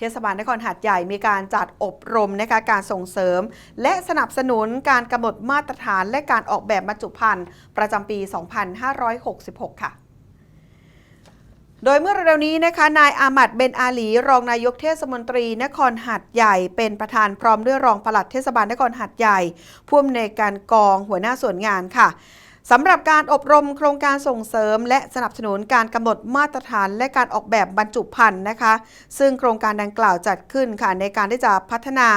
เทศบาลนครหาดใหญ่มีการจัดอบรมนะคะการส่งเสริม และสนับสนุนการกำหนดมาตรฐานและการออกแบบบรรจุภัณฑ์ประจำปี 2566 ค่ะโดยเมื่อเร็วๆนี้นะคะ นายอามัดเบนอาลี รองนายกเทศมนตรี นครหัดใหญ่ เป็นประธานพร้อมด้วยรองปลัดเทศบาลนครหัดใหญ่ผู้อำนวยการกองหัวหน้าส่วนงานค่ะ สำหรับการอบรมโครงการส่งเสริม และสนับสนุนการกำหนดมาตรฐานและการออกแบบบรรจุภัณฑ์นะคะ ซึ่งโครงการดังกล่าวจัดขึ้นค่ะในการที่จะพัฒนา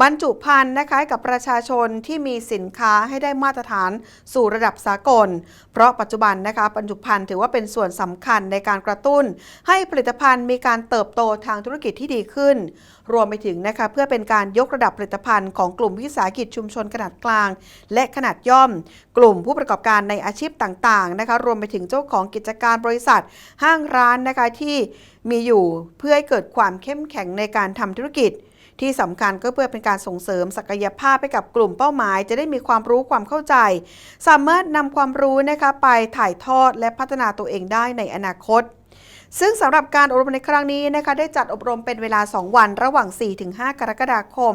บรรจุภัณฑ์นะคะกับประชาชนที่มีสินค้าให้ได้มาตรฐานสู่ระดับสากล เพราะปัจจุบันนะคะบรรจุภัณฑ์ถือว่าเป็นส่วนสำคัญในการกระตุ้น ให้ผลิตภัณฑ์มีการเติบโตทางธุรกิจที่ดีขึ้น รวมไปถึงนะคะเพื่อเป็นการยกระดับผลิตภัณฑ์ของกลุ่มวิสาหกิจชุมชนขนาดกลาง และขนาดย่อม กลุ่มผู้ประกอบการในอาชีพต่างๆนะคะ รวมไปถึงเจ้าของกิจการบริษัท ห้างร้านนะคะที่มีอยู่เพื่อให้เกิดความเข้มแข็งในการทำธุรกิจ ที่สำคัญก็เพื่อเป็นการส่งเสริมศักยภาพให้กับกลุ่มเป้าหมาย จะได้มีความรู้ความเข้าใจ สามารถนำความรู้นะคะไปถ่ายทอดและพัฒนาตัวเองได้ในอนาคต ซึ่งสำหรับการอบรมในครั้งนี้นะคะได้จัดอบรมเป็นเวลา 2 วันระหว่าง 4-5 กรกฎาคม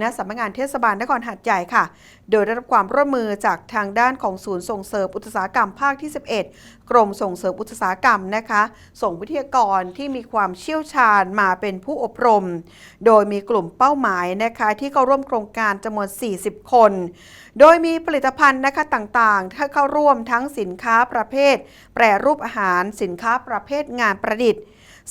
ณสำนักงานเทศบาลนครหัดใหญ่ค่ะ โดยได้รับความร่วมมือจากทางด้านของศูนย์ส่งเสริมอุตสาหกรรมภาคที่ 11 กรมส่งเสริมอุตสาหกรรมนะคะ ส่งวิทยากรที่มีความเชี่ยวชาญมาเป็นผู้อบรม โดยมีกลุ่มเป้าหมายนะคะที่เข้าร่วมโครงการจำนวน 40 คน โดยมีผลิตภัณฑ์นะคะต่างๆ ถ้าเข้าร่วมทั้งสินค้าประเภท แปรรูปอาหาร สินค้าประเภทงานานประดิษฐ์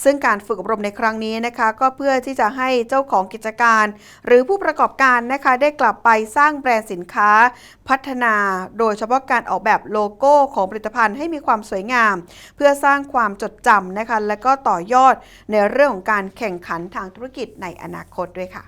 ซึ่งการฝึกอบรมในครั้งนี้นะคะ ก็เพื่อที่จะให้เจ้าของกิจการ หรือผู้ประกอบการนะคะได้กลับไปสร้างแบรนด์สินค้า พัฒนา โดยเฉพาะการออกแบบโลโก้ของผลิตภัณฑ์ให้มีความสวยงาม เพื่อสร้างความจดจำนะคะและก็ต่อยอดในเรื่องของการแข่งขันทางธุรกิจในอนาคตด้วยค่ะ